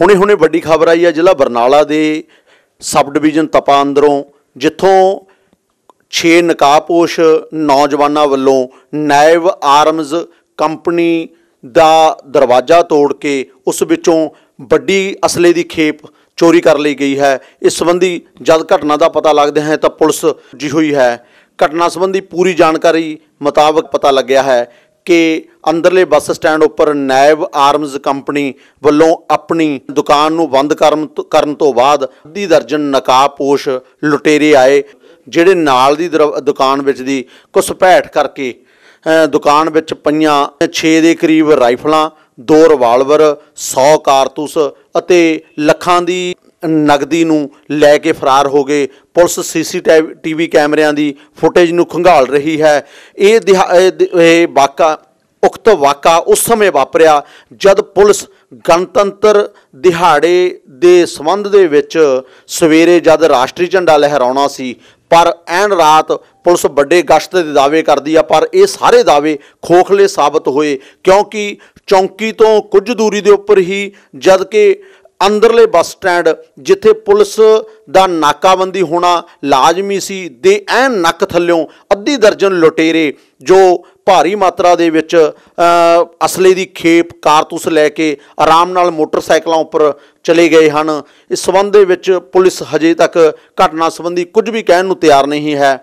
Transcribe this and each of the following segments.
ਹੁਣੇ-ਹੁਣੇ ਵੱਡੀ ਖਬਰ ਆਈ ਹੈ ਜ਼ਿਲ੍ਹਾ ਬਰਨਾਲਾ ਦੇ ਸਬ ਡਿਵੀਜ਼ਨ ਤਪਾ ਅੰਦਰੋਂ, ਜਿੱਥੋਂ 6 ਨਕਾਬਪੋਸ਼ ਨੌਜਵਾਨਾਂ ਵੱਲੋਂ ਨਾਇਬ ਆਰਮਜ਼ ਕੰਪਨੀ ਦਾ ਦਰਵਾਜ਼ਾ ਤੋੜ ਕੇ ਉਸ ਵਿੱਚੋਂ ਵੱਡੀ ਅਸਲੇ ਦੀ ਖੇਪ ਚੋਰੀ ਕਰ ਲਈ ਗਈ ਹੈ। ਇਸ ਸੰਬੰਧੀ ਜਦ ਘਟਨਾ ਦਾ ਪਤਾ ਲੱਗਦਾ ਹੈ ਤਾਂ ਪੁਲਿਸ ਜੀ ਹੋਈ ਹੈ। ਘਟਨਾ ਸੰਬੰਧੀ ਪੂਰੀ ਜਾਣਕਾਰੀ ਮੁਤਾਬਕ ਪਤਾ ਲੱਗਿਆ ਹੈ ਕਿ ਅੰਦਰਲੇ ਬੱਸ ਸਟੈਂਡ ਉੱਪਰ ਨਾਇਬ ਆਰਮਜ਼ ਕੰਪਨੀ ਵੱਲੋਂ ਆਪਣੀ ਦੁਕਾਨ ਨੂੰ ਬੰਦ ਕਰਨ ਤੋਂ- ਕਰਨ ਤੋਂ ਬਾਅਦ ਅੱਧੀ ਦਰਜਨ ਨਕਾਬਪੋਸ਼ ਲੁਟੇਰੇ ਆਏ, ਜਿਹੜੇ ਨਾਲ ਦੀ ਦਰ- ਦੁਕਾਨ ਵਿੱਚ ਦੀ ਘੁਸਪੈਠ ਕਰਕੇ ਦੁਕਾਨ ਵਿੱਚ ਪਈਆਂ 6 ਦੇ ਕਰੀਬ ਰਾਈਫਲਾਂ, ਦੋ ਰਿਵਾਲਵਰ 100 ਕਾਰਤੂਸ ਅਤੇ ਲੱਖਾਂ ਦੀ ਨਗਦੀ ਨੂੰ ਲੈ ਕੇ ਫਰਾਰ ਹੋ ਗਏ। ਪੁਲਿਸ ਸੀਸੀਟੀਵੀ ਕੈਮਰਿਆਂ ਦੀ ਫੁਟੇਜ ਨੂੰ ਖੰਗਾਲ ਰਹੀ ਹੈ। ਇਹ ਦਿਹਾ- ਇਹ ਵਾਕਾ, ਉਕਤ ਵਾਕਾ ਉਸ ਸਮੇਂ ਵਾਪਰਿਆ ਜਦ ਪੁਲਿਸ ਗਣਤੰਤਰ ਦਿਹਾੜੇ ਦੇ ਸੰਬੰਧ ਦੇ ਵਿੱਚ ਸਵੇਰੇ ਜਦ ਰਾਸ਼ਟਰੀ ਝੰਡਾ ਲਹਿਰਾਉਣਾ ਸੀ, ਪਰ ਐਨ ਰਾਤ ਪੁਲਿਸ ਵੱਡੇ ਗਸ਼ਤ ਦੇ ਦਾਅਵੇ ਕਰਦੀ ਆ, ਪਰ ਇਹ ਸਾਰੇ ਦਾਅਵੇ ਖੋਖਲੇ ਸਾਬਤ ਹੋਏ ਕਿਉਂਕਿ ਚੌਂਕੀ ਤੋਂ ਕੁਝ ਦੂਰੀ ਦੇ ਉੱਪਰ ਹੀ ਜਦ ਕਿ ਅੰਦਰਲੇ ਬੱਸ ਸਟੈਂਡ ਜਿੱਥੇ ਪੁਲਿਸ ਦਾ ਨਾਕਾਬੰਦੀ ਹੋਣਾ ਲਾਜ਼ਮੀ ਸੀ, ਦੇ ਐਨ ਨੱਕ ਥੱਲਿਓਂ ਅੱਧੀ ਦਰਜਨ ਲੁਟੇਰੇ ਜੋ ਭਾਰੀ ਮਾਤਰਾ ਦੇ ਵਿੱਚ ਅਸਲੇ ਦੀ ਖੇਪ, ਕਾਰਤੂਸ ਲੈ ਕੇ ਆਰਾਮ ਨਾਲ ਮੋਟਰਸਾਈਕਲਾਂ ਉੱਪਰ ਚਲੇ ਗਏ ਹਨ। ਇਸ ਸਬੰਧ ਦੇ ਵਿੱਚ ਪੁਲਿਸ ਹਜੇ ਤੱਕ ਘਟਨਾ ਸੰਬੰਧੀ ਕੁਝ ਵੀ ਕਹਿਣ ਨੂੰ ਤਿਆਰ ਨਹੀਂ ਹੈ।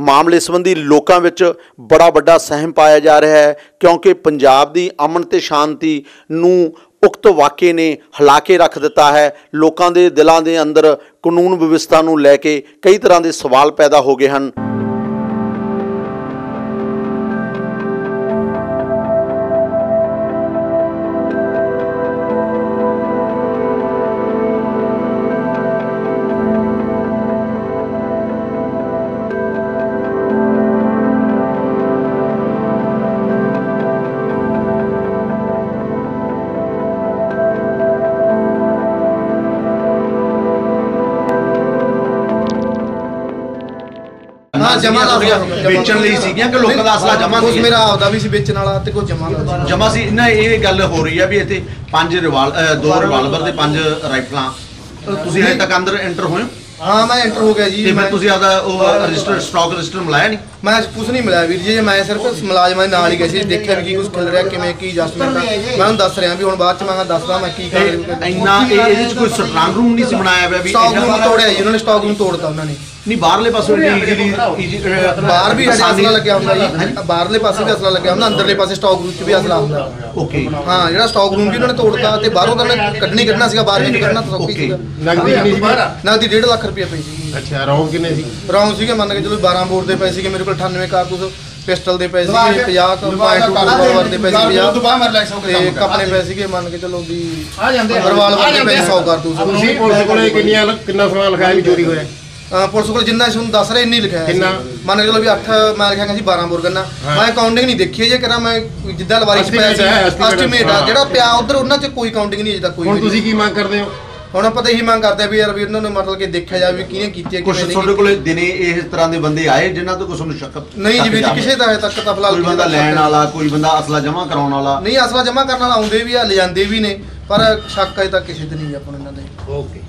ਮਾਮਲੇ ਸੰਬੰਧੀ ਲੋਕਾਂ ਵਿੱਚ ਬੜਾ ਵੱਡਾ ਸਹਿਮ ਪਾਇਆ ਜਾ ਰਿਹਾ ਹੈ, ਕਿਉਂਕਿ ਪੰਜਾਬ ਦੀ ਅਮਨ ਤੇ ਸ਼ਾਂਤੀ ਨੂੰ ਉਕਤ ਵਾਕੇ ਨੇ ਹਿਲਾ ਕੇ ਰੱਖ ਦਿੱਤਾ ਹੈ। ਲੋਕਾਂ ਦੇ ਦਿਲਾਂ ਦੇ ਅੰਦਰ ਕਾਨੂੰਨ ਵਿਵਸਥਾ ਨੂੰ ਲੈ ਕੇ ਕਈ ਤਰ੍ਹਾਂ ਦੇ ਸਵਾਲ ਪੈਦਾ ਹੋ ਗਏ ਹਨ। ਹਾਂ ਜਮਾ ਦਾ ਵੇਚਣ ਲਈ ਸੀਗੀਆਂ ਕਿ ਲੋਕਾਂ ਦਾ ਅਸਲਾ ਕੁਛ ਸੀ? ਮੇਰਾ ਆਪਦਾ ਵੀ ਸੀ ਵੇਚਣ ਵਾਲਾ ਤੇ ਕੁਝ ਜਮਾ ਦਾ। ਜਮਾ ਸੀ। ਨਾ ਇਹ ਗੱਲ ਹੋ ਰਹੀ ਆ ਵੀ ਇੱਥੇ ਪੰਜ ਰਿਵਾਲ ਦੋ ਰਿਵਾਲਵਰ ਤੇ ਪੰਜ ਰਾਈਫਲਾਂ। ਤੁਸੀਂ ਹਜੇ ਤੱਕ ਅੰਦਰ ਐਂਟਰ ਹੋਏ ਹੋ? ਮੈਂ ਐਂਟਰ ਹੋ ਗਿਆ ਜੀ ਤੇ ਮੈਂ ਤੁਸੀਂ ਆਦਾ ਉਹ ਰਜਿਸਟਰ ਸਟਾਕ ਰਜਿਸਟਰ ਮਿਲਾਇਆ ਨਹੀਂ? ਮੈਂ ਕੁਝ ਨਹੀਂ ਮਿਲਿਆ ਵੀਰ ਜੀ ਮੈਂ ਸਿਰਫ ਮੁਲਾਜ਼ਮਾਂ ਦੇ ਨਾਲ ਹੀ ਗਿਆ ਸੀ ਦੇਖਿਆ ਵੀ ਕੀ ਕੁਝ ਖਿਲ ਰਿਹਾ ਕਿਵੇਂ ਕੀ ਐਡਜਸਟਮੈਂਟ ਆ। ਮੈਂ ਉਹਨੂੰ ਦੱਸ ਰਿਹਾ ਵੀ ਹੁਣ ਬਾਅਦ ਚ ਮੈਂ ਦੱਸਦਾ ਮੈਂ ਕੀ ਕਰ ਇੰਨਾ ਇਹ ਇਹਦੇ ਚ ਕੋਈ ਸਟਰੋਂਗ ਰੂਮ ਨਹੀਂ ਸੀ ਬਣਾਇਆ ਹੋਇਆ ਵੀ ਸਟਾਕ ਰੂਮ ਤੋੜਿਆ ਜੀ ਉਹਨਾਂ ਨੇ ਸਟਾਕ ਰੂਮ ਤੋੜਤਾ ਉਹਨਾਂ ਨੇ। ਨਹੀਂ ਬਾਹਰਲੇ ਪਾਸੋਂ ਈਜ਼ੀਲੀ ਬਾਹਰ ਵੀ ਅਸਲਾ ਲੱਗਿਆ ਹੁੰਦਾ ਜੀ। ਬਾਹਰਲੇ ਪਾਸੇ ਵੀ ਅਸਲਾ ਲੱਗਿਆ ਹੁੰਦਾ ਅੰਦਰਲੇ ਪਾਸੇ ਸਟਾਕ ਰੂਮ 'ਚ ਵੀ ਅਸਲਾ ਹੁੰਦਾ। ਓਕੇ। ਹਾਂ ਜਿਹੜਾ ਸਟਾਕ ਰੂਮ ਵੀ ਉਹਨਾਂ ਨੇ ਤੋੜਤਾ ਤੇ ਬਾਹਰੋਂ ਤਾਂ ਕੱਢਣੀ ਕੱਢਣਾ ਸੀਗਾ ਬਾਹਰ ਵੀ ਕੱਢਣਾ ਤਾਂ ਸੌਖੀ. ਸੀਗਾ। ਨਗਦੀ ਕਿੰਨੀ ਸੀ ਨਗਦੀ 1.5 ਲੱਖ ਰੁਪਏ ਪਈ ਸੀ। ਅੱਛਾ ਰੌਂਗ ਕਿੰਨੇ ਸੀ? ਰਾਉਂਡ ਸੀਗੇ ਮੰਨ ਕੇ ਚਲੋ 12 ਬੋਰ ਦੇ ਪਏ ਸੀਗੇ ਮੇਰੇ ਕੋਲ 98 ਕਾਰਤੂਸ ਪਿਸਟਲ ਦੇ ਪਏ ਸੀਗੇ 50 ਪੁਆਇੰਟ ਰਿਵਾਲਵਰ ਦੇ ਪਏ ਸੀਗੇ 50 ਤੇ ਕੱਪੜੇ ਪਏ ਸੀਗੇ ਮੰਨ ਕੇ ਚਲੋ ਵੀ ਰਿਵਾਲਵਰ ਦੇ ਪਏ 100 ਕਾਰਤੂਸ। ਤੁਸੀਂ ਪੁਲਿਸ ਕੋਲੇ ਕਿੰਨੀਆਂ ਕਿੰਨਾ ਸਮਾਨ ਲਿਖਾਇਆ ਵੀ ਚੋਰੀ ਹੋਇਆ? ਅਹ ਪੁਲਿਸ ਕੋਲ ਜਿੰਨਾ ਤੁਹਾਨੂੰ ਦੱਸ ਰਿਹਾ ਇੰਨੀ ਲਿਖਿਆ ਹੋਇਆ ਸੀ। ਕਿੰਨਾ? ਮੰਨ ਕੇ ਚਲੋ ਵੀ 8 ਮੈਂ ਲਿਖਿਆ ਗਿਆ ਸੀ 12 ਬੋਰ ਗੰਨਾ ਮੈਂ ਕਾਊਂਟਿੰਗ ਨਹੀਂ ਦੇਖੀ ਜੇ ਕਰਾਂ ਮੈਂ ਜਿੱਦਾਂ ਲਵਾਰੀ ਚ ਪਿਆ ਸੀ। Estimate ਹੈ, estimate ਐਸਟੀਮੇਟ ਆ। ਹਾਂ। ਜਿਹੜਾ ਪਿਆ ਉਧਰ ਉਹਨਾਂ ਚ ਕੋਈ ਕਾਊਂਟਿੰਗ ਨਹੀਂ ਅਜੇ ਤੱਕ ਕੋਈ ਹੁਣ ਵੀ ਤੁਸੀਂ। ਕੀ ਮੰਗ ਕਰਦੇ ਹੋ? ਹੁਣ ਆਪਾਂ ਤਾਂ ਇਹੀ ਮੰਗ ਕਰਦੇ ਆ ਵੀ ਯਾਰ ਵੀ ਉਹਨਾਂ ਨੂੰ ਮਤਲਬ ਕਿ ਦੇਖਿਆ ਜਾਵੇ ਵੀ ਕਿਹਨੇ ਕੀਤੀ ਹੈ ਕੁਝ ਕਿਹਨੇ ਤੁਹਾਡੇ ਨਹੀਂ ਕੋਲੇ ਦਿਨੇ ਇਸ ਤਰ੍ਹਾਂ ਦੇ ਬੰਦੇ ਆਏ ਜਿਨ੍ਹਾਂ ਤੋਂ ਕੁਝ ਸ਼ੱਕ ਨਹੀਂ ਜੀ ਵੀਰ ਜੀ? ਕਿਸੇ ਦਾ ਹਜੇ ਤੱਕ ਤਾਂ ਫਿਲਹਾਲ ਕੋਈ ਕਿਸੇ ਬੰਦਾ ਦਾ ਲੈਣ ਵਾਲਾ ਕੋਈ ਬੰਦਾ ਅਸਲਾ ਜਮ੍ਹਾਂ ਕਰਾਉਣ ਵਾਲਾ। ਨਹੀਂ ਅਸਲਾ ਜਮਾ ਕਰਨ ਵਾਲਾ ਆਉਂਦੇ ਵੀ ਆ ਲਿਜਾਂਦੇ ਵੀ ਨੇ ਪਰ ਸ਼ੱਕ ਅਜੇ ਤੱਕ ਕਿਸੇ ਤੇ ਨਹੀਂ ਆਪਾਂ ਨੂੰ ਇਹਨਾਂ ਦੇ। ਓਕੇ।